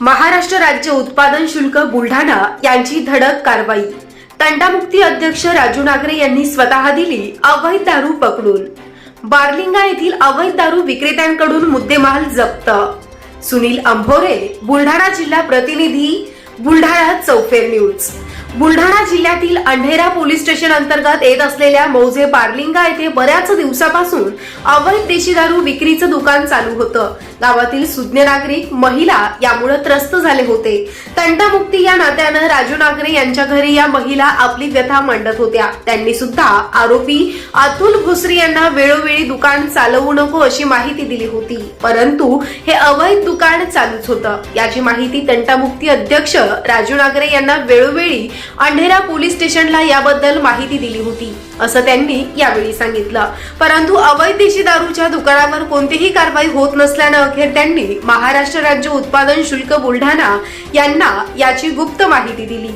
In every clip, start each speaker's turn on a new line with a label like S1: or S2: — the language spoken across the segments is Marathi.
S1: महाराष्ट्र राज्य उत्पादन शुल्क बुलढाणा यांची धडक कारवाई. तंटामुक्ती अध्यक्ष राजू नागरे यांनी स्वतः दिली अवैध दारू पकडून. बार्लिंगा येथील अवैध दारू विक्रेत्यांकडून मुद्देमाल जप्त. सुनील अंभोरे बुलढाणा जिल्हा प्रतिनिधी बुलढाणा चौफेर न्यूज. बुलढाणा जिल्ह्यातील अंढेरा पोलीस स्टेशन अंतर्गत येत असलेल्या मौजे पार्लिंगा येथे बऱ्याच दिवसापासून अवैध देशी दारू विक्रीचं दुकान चालू होतं. गावातील सुज्ञ नागरिक महिला यामुळे त्रस्त झाले होते. तंटामुक्ती या नात्यानं राजू नागरे यांच्या घरी या महिला आपली व्यथा मांडत होत्या. त्यांनी सुद्धा आरोपी अतुल भुसरी यांना वेळोवेळी दुकान चालवू नको अशी माहिती दिली होती. परंतु हे अवैध दुकान चालूच होतं. याची माहिती तंटामुक्ती अध्यक्ष राजू नागरे यांना वेळोवेळी अंढेरा पोलीस स्टेशनला याबद्दल माहिती दिली होती असं त्यांनी यावेळी सांगितलं. परंतु अवैध देशी दारूच्या दुकानावर कोणतीही कारवाई होत नसल्यानं अखेर त्यांनी महाराष्ट्र राज्य उत्पादन शुल्क बुलढाणा यांना याची गुप्त माहिती दिली.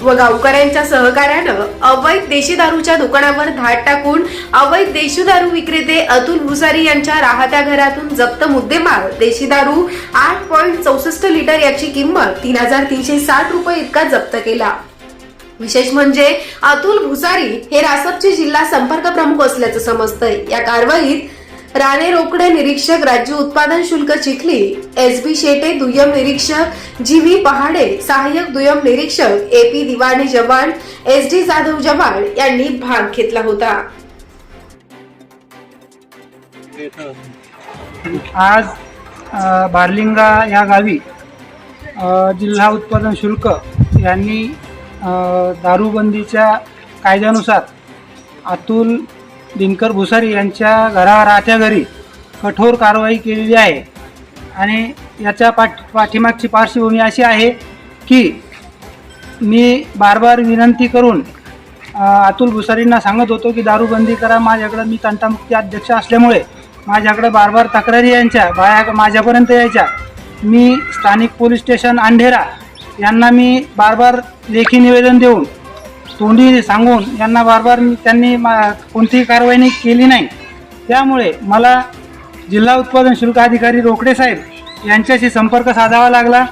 S1: व गावकऱ्यांच्या सहकार्यानं अवैध देशी दारूच्या दुकानावर धाड टाकून अवैध देशी दारू विक्रेते अतुल भुसारी यांच्या राहत्या घरातून जप्त मुद्देमाल. देशी दारू आठ पॉईंट चौसष्ट लिटर याची किंमत तीन हजार तीनशे साठ रुपये इतका जप्त केला. विशेष म्हणजे अतुल भुसारी हे रासपचे जिल्हा संपर्क प्रमुख असल्याचं समजतंय. या कारवाईत राणे रोकडे निरीक्षक राज्य उत्पादन शुल्क चिखली एस बी शेटे दुय्यम निरीक्षक जी व्ही पहाडे सहाय्यक दुय्यम निरीक्षक ए पी दिवाणी जवान एस डी जाधव जवान यांनी भाग घेतला होता.
S2: आज अ, बार्लिंगा या गावी जिल्हा उत्पादन शुल्क यांनी दारूबंदीच्या कायद्यानुसार अतुल दिनकर भुसारी यांच्या घरा राहत्या घरी कठोर कारवाई केलेली आहे. आणि याच्या पाठ पाठीमागची पार्श्वभूमी अशी आहे की मी बार बार विनंती करून अतुल भुसारींना सांगत होतो की दारूबंदी करा माझ्याकडं मी तंटामुक्ती अध्यक्ष असल्यामुळे माझ्याकडे बार बार तक्रारी यांच्या बाया माझ्यापर्यंत यायच्या. मी स्थानिक पोलीस स्टेशन अंढेरा यांना मी बार बार लेखी निवेदन देऊन तोंडी सांगून यांना बार बार मी- त्यांनी मा कोणतीही कारवाई नाही केली नाही. त्यामुळे मला जिल्हा उत्पादन शुल्क अधिकारी रोकडे साहेब यांच्याशी संपर्क साधावा लागला.